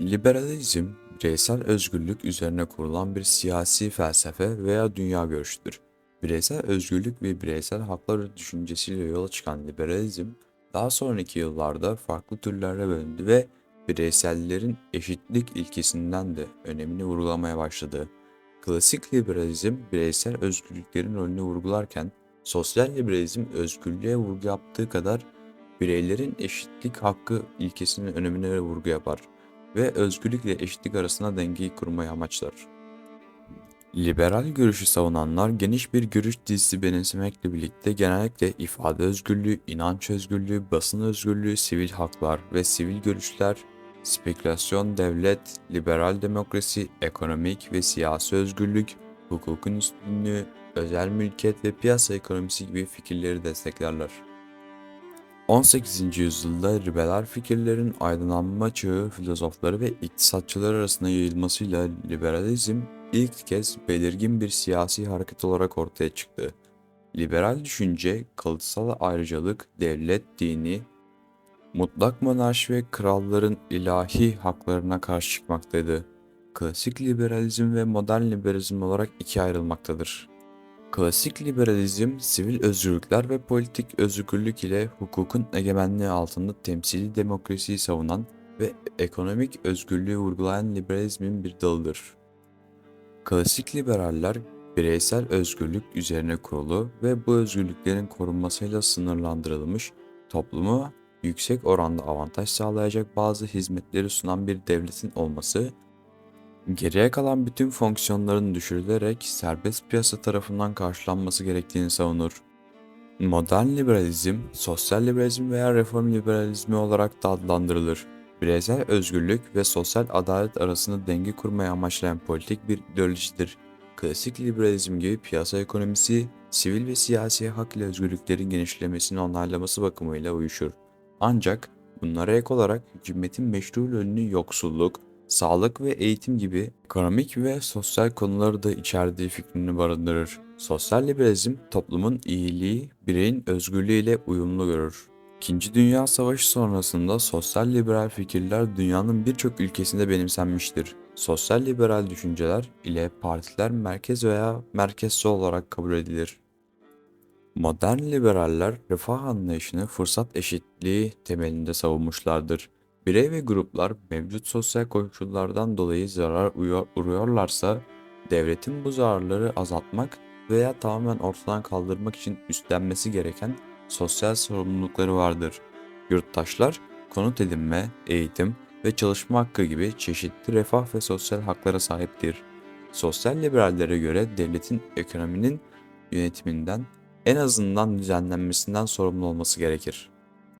Liberalizm, bireysel özgürlük üzerine kurulan bir siyasi felsefe veya dünya görüşüdür. Bireysel özgürlük ve bireysel haklar düşüncesiyle yola çıkan liberalizm, daha sonraki yıllarda farklı türlere bölündü ve bireysellerin eşitlik ilkesinden de önemini vurgulamaya başladı. Klasik liberalizm, bireysel özgürlüklerin rolünü vurgularken, sosyal liberalizm özgürlüğe vurgu yaptığı kadar bireylerin eşitlik hakkı ilkesinin önemine vurgu yapar ve özgürlük ile eşitlik arasında dengeyi kurmayı amaçlar. Liberal görüşü savunanlar geniş bir görüş dizisi benimsemekle birlikte genellikle ifade özgürlüğü, inanç özgürlüğü, basın özgürlüğü, sivil haklar ve sivil görüşler, spekülasyon, devlet, liberal demokrasi, ekonomik ve siyasi özgürlük, hukukun üstünlüğü, özel mülkiyet ve piyasa ekonomisi gibi fikirleri desteklerler. 18. yüzyılda liberal fikirlerin aydınlanma çağı filozofları ve iktisatçılar arasında yayılmasıyla liberalizm ilk kez belirgin bir siyasi hareket olarak ortaya çıktı. Liberal düşünce, kalıtsal ayrıcalık, devlet dini, mutlak monarşi ve kralların ilahi haklarına karşı çıkmaktaydı. Klasik liberalizm ve modern liberalizm olarak ikiye ayrılmaktadır. Klasik liberalizm, sivil özgürlükler ve politik özgürlük ile hukukun egemenliği altında temsili demokrasiyi savunan ve ekonomik özgürlüğü vurgulayan liberalizmin bir dalıdır. Klasik liberaller, bireysel özgürlük üzerine kurulu ve bu özgürlüklerin korunmasıyla sınırlandırılmış, topluma yüksek oranda avantaj sağlayacak bazı hizmetleri sunan bir devletin olması Geriye kalan bütün fonksiyonların düşürülerek serbest piyasa tarafından karşılanması gerektiğini savunur. Modern liberalizm, sosyal liberalizm veya reform liberalizmi olarak da adlandırılır. Bireysel özgürlük ve sosyal adalet arasında denge kurmayı amaçlayan politik bir ideolojidir. Klasik liberalizm gibi piyasa ekonomisi, sivil ve siyasi hak ile özgürlüklerin genişlemesini onaylaması bakımıyla uyuşur. Ancak bunlara ek olarak hükümetin meşru rolünü yoksulluk, sağlık ve eğitim gibi ekonomik ve sosyal konuları da içerdiği fikrini barındırır. Sosyal liberalizm toplumun iyiliği, bireyin özgürlüğü ile uyumlu görür. İkinci Dünya Savaşı sonrasında sosyal liberal fikirler dünyanın birçok ülkesinde benimsenmiştir. Sosyal liberal düşünceler ile partiler merkez veya merkezci olarak kabul edilir. Modern liberaller refah anlayışını fırsat eşitliği temelinde savunmuşlardır. Birey ve gruplar mevcut sosyal koşullardan dolayı zarar uyor- uğruyorlarsa devletin bu zararları azaltmak veya tamamen ortadan kaldırmak için üstlenmesi gereken sosyal sorumlulukları vardır. Yurttaşlar konut edinme, eğitim ve çalışma hakkı gibi çeşitli refah ve sosyal haklara sahiptir. Sosyal liberallere göre devletin ekonominin yönetiminden en azından düzenlenmesinden sorumlu olması gerekir.